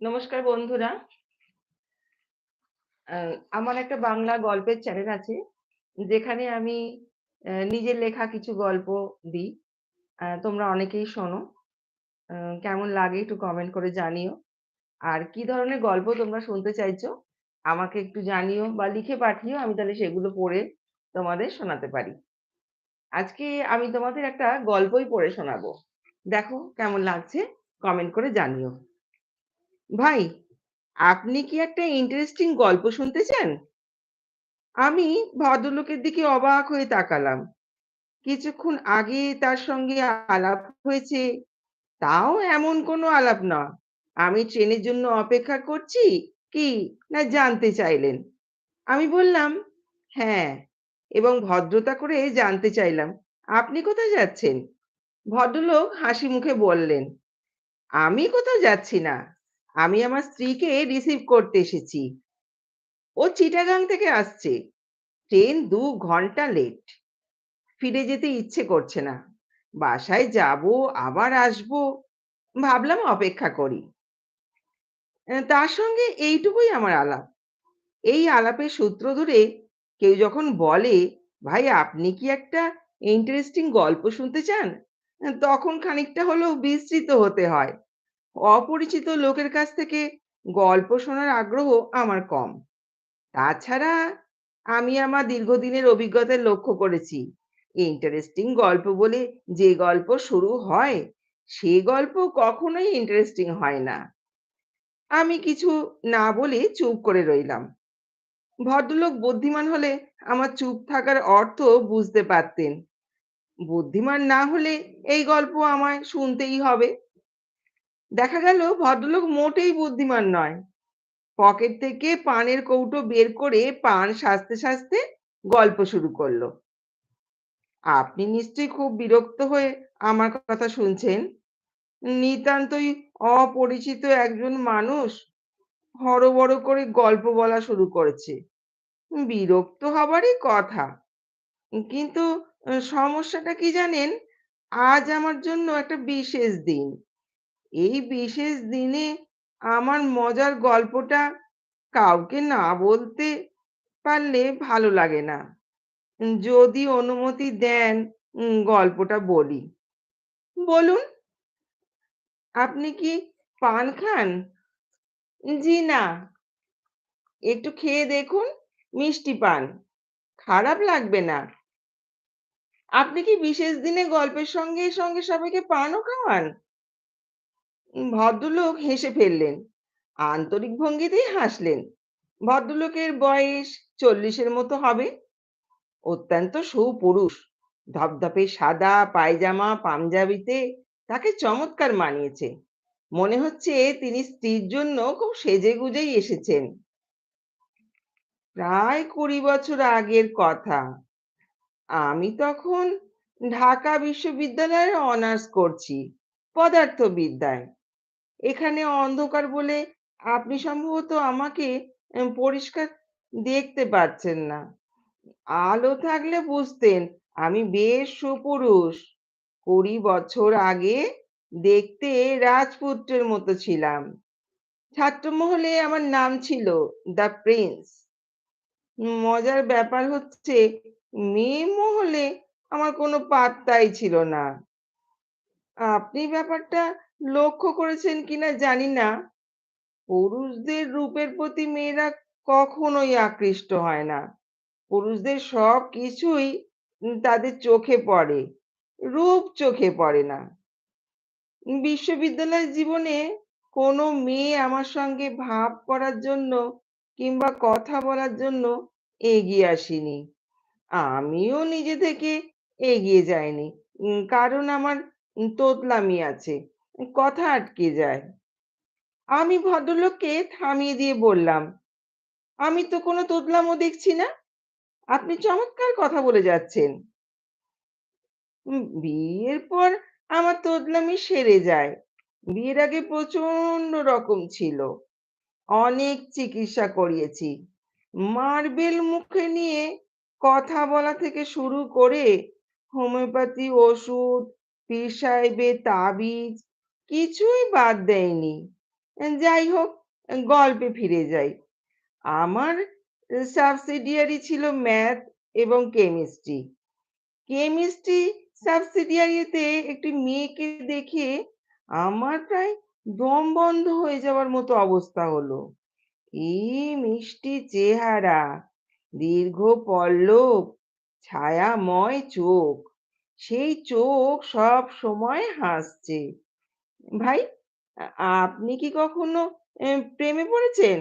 নমস্কার বন্ধুরা। আমার একটা বাংলা গল্পের চ্যানেল আছে। যেখানে আমি নিজের লেখা কিছু গল্প দিই। তোমরা অনেকেই শোনো। কেমন লাগে একটু কমেন্ট করে জানিও। আর কি ধরনের গল্প তোমরা শুনতে চাইছো, আমাকে একটু জানিও বা লিখে পাঠিও। আমি তাহলে সেগুলো পড়ে তোমাদের শোনাতে পারি। আজকে আমি তোমাদের একটা গল্পই পড়ে শোনাবো। দেখো কেমন লাগছে কমেন্ট করে জানিও। ভাই, আপনি কি একটা ইন্টারেস্টিং গল্প শুনতে চান? আমি ভদ্রলোকের দিকে অবাক হয়ে তাকালাম। কিছুক্ষণ আগে তার সঙ্গে আলাপ হয়েছে, তাও এমন কোনো আলাপ না। আমি ট্রেনের জন্য অপেক্ষা করছি কি না জানতে চাইলেন। আমি বললাম, "হ্যাঁ" এবং ভদ্রতা করে জানতে চাইলাম, "আপনি কোথায় যাচ্ছেন?" ভদ্রলোক হাসি মুখে বললেন, "আমি কোথাও যাচ্ছি না। আমি আমার স্ত্রীকে রিসিভ করতে এসেছি। ও চিটাগাং থেকে আসছে। ট্রেন দু ঘণ্টা লেট। ফিরে যেতে ইচ্ছে করছে না। বাসায় যাব, আবার আসব। ভাবলাম অপেক্ষা করি। তার সঙ্গে এইটুকুই আমার আলাপ। এই আলাপের সূত্র ধরে কেউ যখন বলে, "ভাই আপনি কি একটা ইন্টারেস্টিং গল্প শুনতে চান?" তখন খানিকটা হলেও বিস্মিত হতে হয়। অপরিচিত লোকের কাছ থেকে গল্প শোনার আগ্রহ আমার কম। তাছাড়া আমি আমার দীর্ঘদিনের অভিজ্ঞতা লক্ষ্য করেছি, ইন্টারেস্টিং গল্প বলে যে গল্প শুরু হয়, সে গল্প কখনোই ইন্টারেস্টিং হয় না। আমি কিছু না বলে চুপ করে রইলাম। ভদ্রলোক বুদ্ধিমান হলে আমার চুপ থাকার অর্থ বুঝতে পারতেন। বুদ্ধিমান না হলে এই গল্প আমায় শুনতেই হবে। দেখা গেল ভদ্রলোক মোটেই বুদ্ধিমান নয়। পকেট থেকে পানের কৌটো বের করে পান সাজতে সাজতে গল্প শুরু করল। আপনি নিশ্চয়ই খুব বিরক্ত হয়ে আমার কথা শুনছেন। নিতান্তই অপরিচিত একজন মানুষ হরবড় করে গল্প বলা শুরু করেছে। বিরক্ত হবারই কথা। কিন্তু সমস্যাটা কি জানেন? আজ আমার জন্য একটা বিশেষ দিন। এই বিশেষ দিনে আমার মজার গল্পটা কাউকে না বলতে পারলে ভালো লাগে না। যদি অনুমতি দেন গল্পটা বলি। বলুন। আপনি কি পান খান? জি না। একটু খেয়ে দেখুন, মিষ্টি পান। খারাপ লাগবে না। আপনি কি বিশেষ দিনে গল্পের সঙ্গে, সঙ্গে সবাইকে পানও খাওয়ান? ভদ্রলোক হেসে ফেললেন। আন্তরিক ভঙ্গিতেই হাসলেন। ভদ্রলোকের বয়স চল্লিশের মতো হবে। অত্যন্ত সুপুরুষ। ধপধপে সাদা পায়জামা পাঞ্জাবিতে তাকে চমৎকার মানিয়েছে। মনে হচ্ছে তিনি স্ত্রীর জন্য খুব সেজেগুজেই এসেছেন। প্রায় ২০ বছর আগের কথা। আমি তখন ঢাকা বিশ্ববিদ্যালয়ে অনার্স করছি, পদার্থবিদ্যায়। এখানে অন্ধকার বলে আপনি সম্ভবত আমাকে পরিষ্কার দেখতে পাচ্ছেন না। আলো থাকলে বুঝতেন, আমি বেশ সুপুরুষ। ২০ বছর আগে দেখতে রাজপুত্রের মতো ছিলাম। ছাত্রমহলে আমার নাম ছিল দ্য প্রিন্স। মজার ব্যাপার হচ্ছে, মেয়ে মহলে আমার কোনো পাত্তাই ছিল না। আপনি ব্যাপারটা লক্ষ্য করেছেন কিনা জানি না। পুরুষদের রূপের প্রতি মেয়েরা কখনোই আকৃষ্ট হয় না। পুরুষদের সব কিছুই তাদের চোখে পড়ে। রূপ চোখে পড়ে না। বিশ্ববিদ্যালয় জীবনে কোনো মেয়ে আমার সঙ্গে ভাব করার জন্য কিংবা কথা বলার জন্য এগিয়ে আসেনি। আমিও নিজে থেকে এগিয়ে যাইনি। কারণ আমার তোতলামি আছে। কথা আটকে যায়। আমি ভদ্রলোককে থামিয়ে দিয়ে বললাম, "আমি তো কোনো তোতলামো দেখছি না। আপনি চমৎকার কথা বলে যাচ্ছেন।" বিয়ের পর আমার তোতলামি সেরে যায়। বিয়ের আগে প্রচণ্ড রকম ছিল। অনেক চিকিৎসা করিয়েছি। মার্বেল মুখে নিয়ে কথা বলা থেকে শুরু করে হোমিওপ্যাথি ওষুধ, পীর সাহেবের তাবিজ কিছুই বাদ দেয়নি। যাই হোক, গল্পে ফিরে যাই। আমার সাবসিডিয়ারি ছিল ম্যাথ এবং কেমিস্ট্রি কেমিস্ট্রি সাবসিডিয়ারিতে একটি মেয়েকে দেখে আমার প্রায় দম বন্ধ হয়ে যাওয়ার মতো অবস্থা হলো। কি মিষ্টি চেহারা, দীর্ঘ পল্লব, ছায়াময় চোখ। সেই চোখ সব সময় হাসছে। ভাই আপনি কি কখনো প্রেমে পড়েছেন?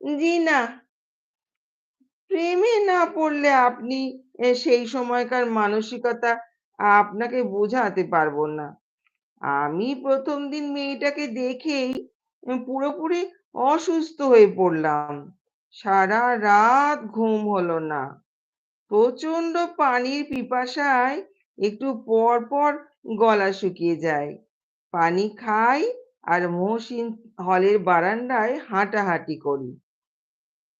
জি না। প্রেমে না পড়লে আপনি সেই সময়কার মানসিকতা আপনাকে বোঝাতে পারব না। আমি প্রথম দিন মেয়েটাকে দেখেই পুরোপুরি অসুস্থ হয়ে পড়লাম। সারা রাত ঘুম হলো না। প্রচণ্ড পানির পিপাসায় একটু পর পর গলা শুকিয়ে যায়। পানি খাই আর মহসিন হলের বারান্দায় হাঁটাহাঁটি করি।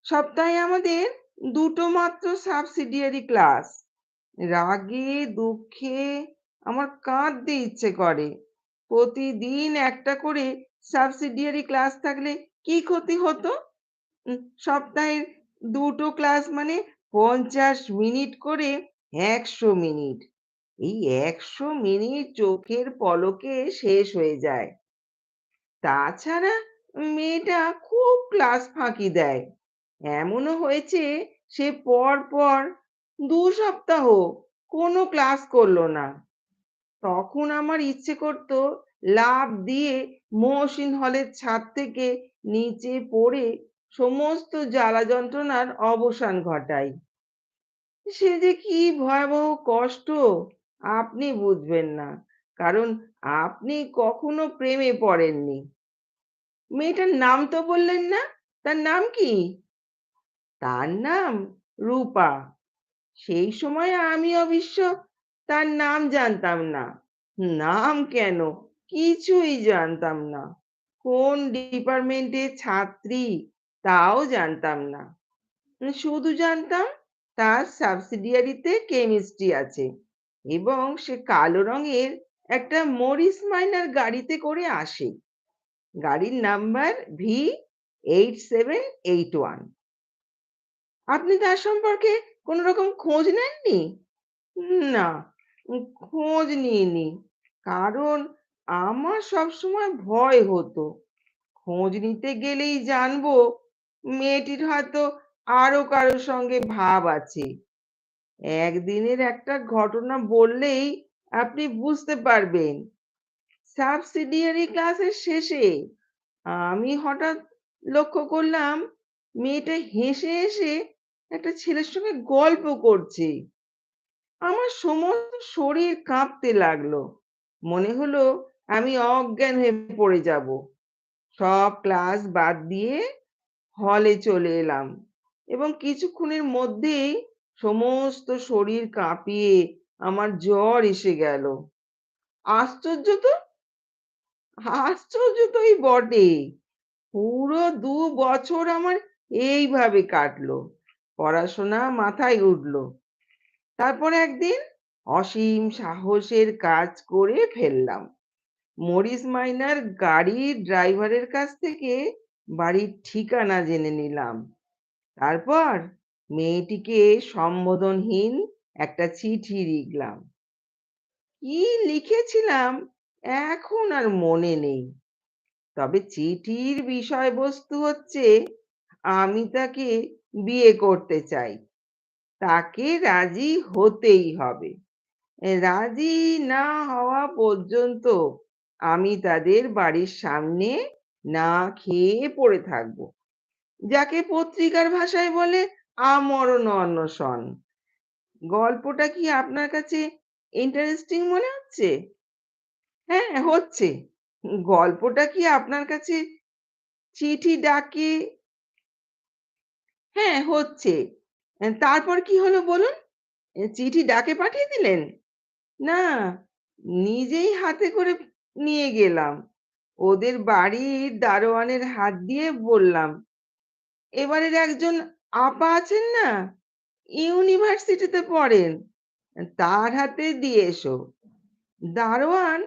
সপ্তাহে আমাদের দুটো মাত্র সাবসিডিয়ারি ক্লাস রাগে, দুঃখে আমার কাঁদতে ইচ্ছে করে। প্রতিদিন একটা করে সাবসিডিয়ারি ক্লাস থাকলে কি ক্ষতি হতো? সপ্তাহের দুটো ক্লাস মানে পঞ্চাশ মিনিট করে একশো মিনিট। এই একশো মিনিট চোখের পলকে শেষ হয়ে যায়। তাছাড়া মেয়েটা খুব ক্লাস ফাঁকি দেয়। এমনও হয়েছে সে পর পর দু সপ্তাহ কোনো ক্লাস করল না। তখন আমার ইচ্ছে করতো লাফ দিয়ে মহসিন হলের ছাদ থেকে নিচে পড়ে সমস্ত জ্বালা যন্ত্রণার অবসান ঘটাই। সে যে কি ভয়াবহ কষ্ট! আপনি বুঝবেন না। কারণ আপনি কখনো প্রেমে পড়েননি। মেয়েটার নাম তো বললেন না, তার নাম কি? তার নাম রূপা। সেই সময় আমি অবশ্য তার নাম জানতাম না। নাম কেন? কিছুই জানতাম না। কোন ডিপার্টমেন্টের ছাত্রী তাও জানতাম না। শুধু জানতাম তার সাবসিডিয়ারিতে কেমিস্ট্রি আছে। এবং সে কালো রঙের একটা মরিস মাইনার গাড়িতে করে আসে। গাড়ির number V eight seven eight one. আপনি তার সম্পর্কে কোনো রকম খোঁজ নেননি? না, খোঁজ নিইনি, কারণ আমার সবসময় ভয় হতো। খোঁজ নিতে গেলেই জানব, মেয়েটির হয়তো আরও কারোর সঙ্গে ভাব আছে। একদিনের একটা ঘটনা বললেই আপনি বুঝতে পারবেন। সাবসিডিয়ারি ক্লাসের শেষে আমি হঠাৎ লক্ষ্য করলাম, মেয়েটা হেসে হেসে একটা ছেলের সঙ্গে গল্প করছে। আমার সমস্ত শরীর কাঁপতে লাগল। মনে হলো আমি অজ্ঞান হয়ে পড়ে যাব। সব ক্লাস বাদ দিয়ে হলে চলে এলাম এবং কিছুক্ষণের মধ্যেই সমস্ত শরীর কাঁপিয়ে আমার জ্বর এসে গেল। আশ্চর্য তো? আশ্চর্য তোই বটে। পুরো দু বছর আমার এইভাবে কাটলো। পড়াশোনা মাথায় উঠল। তারপর একদিন অসীম সাহসের কাজ করে ফেললাম। মরিস মাইনার গাড়ির ড্রাইভারের কাছ থেকে বাড়ির ঠিকানা জেনে নিলাম। তারপর মেয়েটিকে সম্বোধনহীন একটা চিঠি লিখলাম। কি লিখেছিলাম? এখন আর মনে নেই। তবে চিঠির বিষয়বস্তু হচ্ছে, আমি তাকে বিয়ে করতে চাই। তাকে রাজি হতেই হবে। রাজি না হওয়া পর্যন্ত আমি তাদের বাড়ির সামনে না খেয়ে পড়ে থাকব। যাকে পত্রিকার ভাষায় বলে আমরণ অনশন গল্পটা কি আপনার কাছে ইন্টারেস্টিং মনে হচ্ছে? হ্যাঁ হচ্ছে। গল্পটা কি আপনার কাছে চিঠি ডাকে? হ্যাঁ হচ্ছে। তারপর কি হলো বলুন? চিঠি ডাকে পাঠিয়ে দিলেন? না, নিজেই হাতে করে নিয়ে গেলাম। ওদের বাড়ির দারোয়ানের হাত দিয়ে বললাম, এবারের একজন আপা আছেন না? ইউনিভার্সিটিতে পড়েন। তার হাতে দিয়ে এসো। দারোয়ান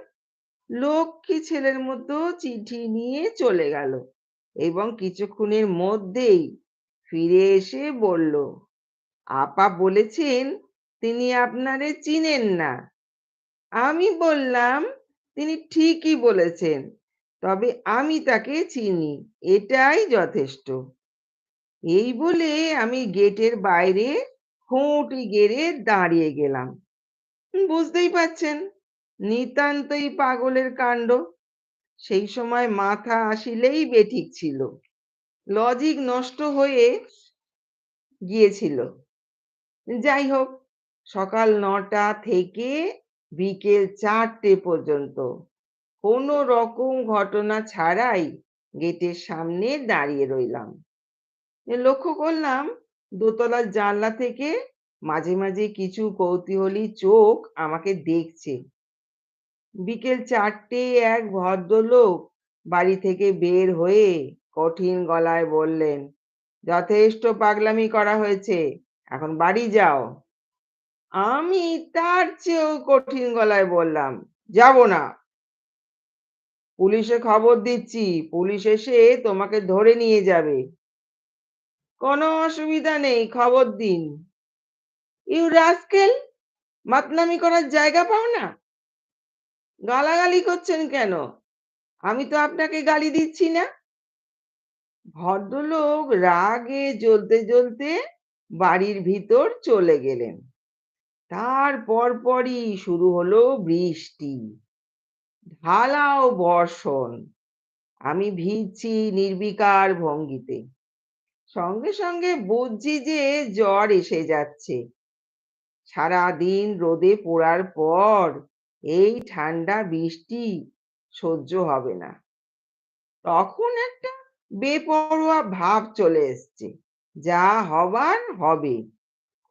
লক্ষ্মী ছেলের মতো চিঠি নিয়ে চলে গেল এবং কিছুক্ষণের মধ্যেই ফিরে এসে বলল, আপা বলেছেন তিনি আপনারে চিনেন না। আমি বললাম, তিনি ঠিকই বলেছেন, তবে আমি তাকে চিনি, এটাই যথেষ্ট। এই বলে আমি গেটের বাইরে খুঁটি গেড়ে দাঁড়িয়ে গেলাম। বুঝতেই পাচ্ছেন, নিতান্তই পাগলের কাণ্ড। সেই সময় মাথা আসিলেই বেঠিক ছিল। লজিক নষ্ট হয়ে গিয়েছিল। যাই হোক, সকাল নটা থেকে বিকেল চারটে পর্যন্ত কোনো রকম ঘটনা ছাড়াই গেটের সামনে দাঁড়িয়ে রইলাম। লক্ষ্য করলাম, দোতলার জানলা থেকে মাঝে মাঝে কিছু কৌতূহলী চোখ আমাকে দেখছে। বিকেল চারটে এক ভদ্রলোক বাড়ি থেকে বের হয়ে কঠিন গলায় বললেন, যথেষ্ট পাগলামি করা হয়েছে, এখন বাড়ি যাও। আমি তার চেয়েও কঠিন গলায় বললাম, যাব না। পুলিশে খবর দিচ্ছি, পুলিশ এসে তোমাকে ধরে নিয়ে যাবে। কোনো অসুবিধা নেই, খবর দিন। ইউ রাস্কেল মাতলামি করার জায়গা পাও না? গালাগালি করছেন কেন? আমি তো আপনাকে গালি দিচ্ছি না। ভদ্রলোক রাগে জ্বলতে জ্বলতে বাড়ির ভিতর চলে গেলেন। তার পরপরই শুরু হলো বৃষ্টি, ঢালাও বর্ষণ। আমি ভিজছি নির্বিকার ভঙ্গিতে। সঙ্গে সঙ্গে বুঝছি যে জ্বর এসে যাচ্ছে। সারা দিন রোদে পোড়ার পর এই ঠান্ডা বৃষ্টি সহ্য হবে না। তখন একটা বেপরোয়া ভাব চলে এসছে, যা হবার হবে।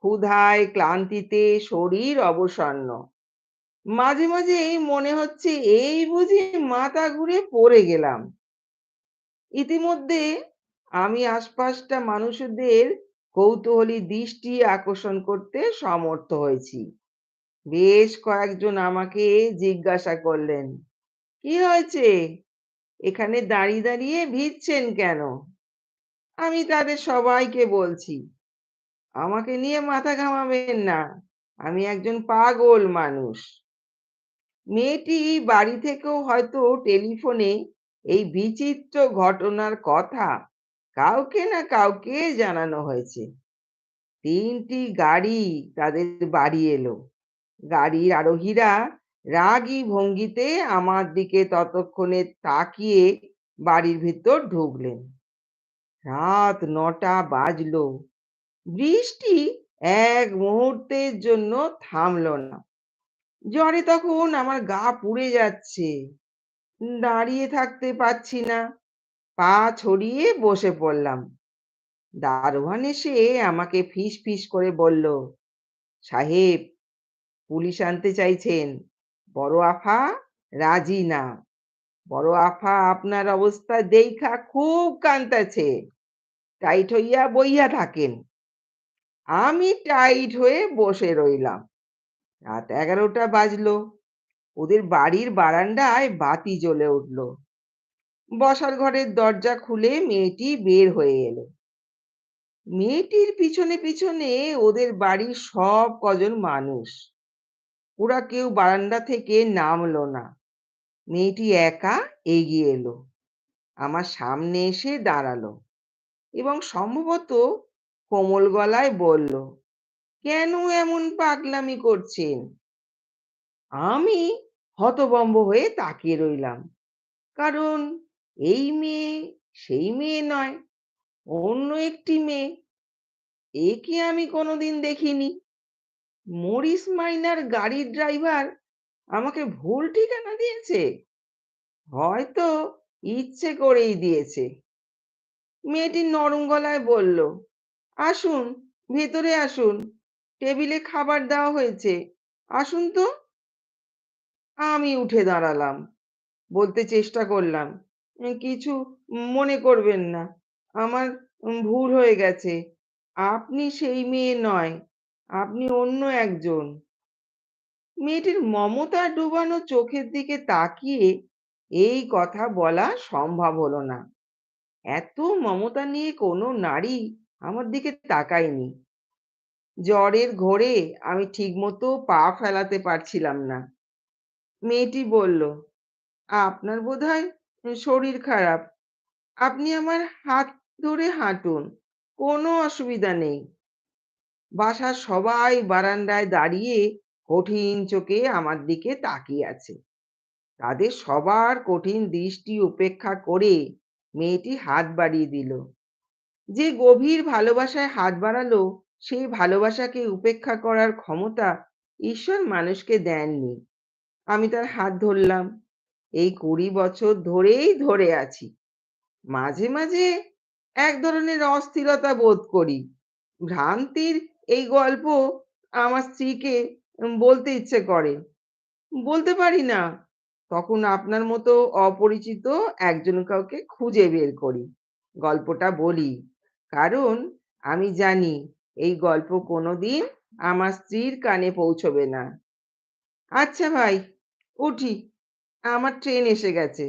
ক্ষুধায়, ক্লান্তিতে শরীর অবসন্ন। মাঝে মাঝে এই মনে হচ্ছে, এই বুঝি মাথা ঘুরে পড়ে গেলাম। ইতিমধ্যে আমি আশপাশটা মানুষদের কৌতূহলী দৃষ্টি আকর্ষণ করতে সমর্থ হয়েছি। বেশ কয়েকজন আমাকে জিজ্ঞাসা করলেন, কি হয়েছে? এখানে দাঁড়িয়ে দাঁড়িয়ে ভিজছেন কেন? আমি তাদের সবাইকে বলছি, আমাকে নিয়ে মাথা ঘামাবেন না, আমি একজন পাগল মানুষ। মেয়েটি বাড়ি থেকেও হয়তো টেলিফোনে এই বিচিত্র ঘটনার কথা কাউকে না কাউকে জানানো হয়েছে। তিনটি গাড়ি তাদের বাড়ি এলো। গাড়ির আরোহীরা রাগী ভঙ্গিতে আমার দিকে ততক্ষণে তাকিয়ে বাড়ির ভিতর ঢুকলেন। রাত নটা বাজলো। বৃষ্টি এক মুহূর্তের জন্য থামলো না। জ্বরে তখন আমার গা পুড়ে যাচ্ছে। দাঁড়িয়ে থাকতে পারছি না। পা ছড়িয়ে বসে পড়লাম। দারোয়ান এসে আমাকে ফিস ফিস করে বলল, সাহেব, পুলিশ আনতে চাইছেন। বড় আফা রাজি না। বড় আফা আপনার অবস্থা দেখা খুব কান্তাছে। টাইট হইয়া বইয়া থাকেন। আমি টাইট হয়ে বসে রইলাম। রাত এগারোটা বাজলো। ওদের বাড়ির বারান্দায় বাতি জ্বলে উঠল। বসার ঘরের দরজা খুলে মেয়েটি বের হয়ে এলো। মেয়েটির পিছনে পিছনে ওদের বাড়ির সব কজন মানুষ। ওরা কেউ বারান্দা থেকে নামলো না। মেয়েটি একা এগিয়ে এলো। আমার সামনে এসে দাঁড়াল এবং সম্ভবত কোমল গলায় বলল, কেন এমন পাগলামি করছেন? আমি হতবম্ব হয়ে তাকিয়ে রইলাম, কারণ এই মেয়ে সেই মেয়ে নয়, অন্য একটি মেয়ে। একে আমি কোনোদিন দেখিনি। মরিস মাইনার গাড়ির ড্রাইভার আমাকে ভুল ঠিকানা দিয়েছে। হয়তো ইচ্ছে করেই দিয়েছে। মেয়েটি নরম গলায় বলল, আসুন, ভেতরে আসুন। টেবিলে খাবার দেওয়া হয়েছে। আসুন তো। আমি উঠে দাঁড়ালাম, বলতে চেষ্টা করলাম কিছু মনে করবেন না। আমার ভুল হয়ে গেছে। আপনি সেই মেয়ে নয়, আপনি অন্য একজন। মেয়েটির মমতা ডুবানো চোখের দিকে তাকিয়ে এই কথা বলা সম্ভব হলো না। এত মমতা নিয়ে কোনো নারী আমার দিকে তাকায়নি। জ্বরের ঘোরে আমি ঠিকমতো পা ফেলাতে পারছিলাম না। মেয়েটি বলল, আপনার বোধহয় শরীর খারাপ। আপনি আমার হাত ধরে হাঁটুন, কোনো অসুবিধা নেই। বাসার সবাই বারান্দায় দাঁড়িয়ে কঠিন চোখে আমার দিকে তাকিয়ে আছে। তাদের সবার কঠিন দৃষ্টি উপেক্ষা করে মেয়েটি হাত বাড়িয়ে দিল। যে গভীর ভালোবাসায় হাত বাড়ালো, সেই ভালোবাসাকে উপেক্ষা করার ক্ষমতা ঈশ্বর মানুষকে দেননি। আমি তার হাত ধরলাম। এই কুড়ি বছর ধরেই ধরে আছি। মাঝে মাঝে এক ধরনের অস্থিরতা বোধ করি। ভ্রান্তির এই গল্প আমার স্ত্রীকে বলতে ইচ্ছে করে। বলতে পারি না। তখন আপনার মতো অপরিচিত একজন কাউকে খুঁজে বের করি। গল্পটা বলি। কারণ আমি জানি এই গল্প কোনোদিন আমার স্ত্রীর কানে পৌঁছবে না। আচ্ছা ভাই, উঠি। আমার ট্রেন এসে গেছে।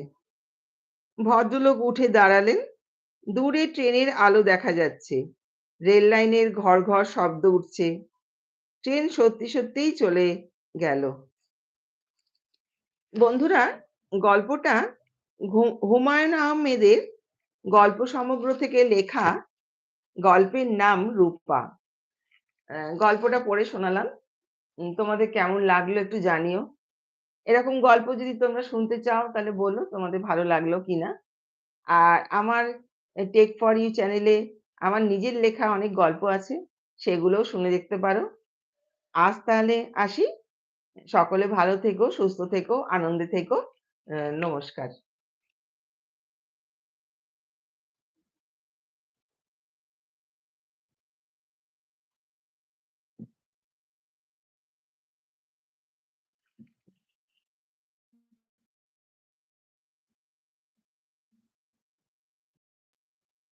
ভদ্রলোক উঠে দাঁড়ালেন। দূরে ট্রেনের আলো দেখা যাচ্ছে। রেল লাইনের ঘর ঘর শব্দ উঠছে। ট্রেন সত্যি সত্যিই চলে গেল। বন্ধুরা, গল্পটা হুমায়ুন আহমেদের গল্প সমগ্র থেকে লেখা গল্পের নাম রূপা। গল্পটা পড়ে শোনালাম। তোমাদের কেমন লাগল একটু জানিও। এরকম গল্প যদি তোমরা শুনতে চাও, তাহলে বলো তোমাদের ভালো লাগল কিনা। আর আমার টেক ফর ইউ চ্যানেলে আমার নিজের লেখা অনেক গল্প আছে, সেগুলোও শুনে দেখতে পারো। আজ তাহলে আসি। সকলে ভালো থেকো, সুস্থ থেকো, আনন্দে থেকো। নমস্কার।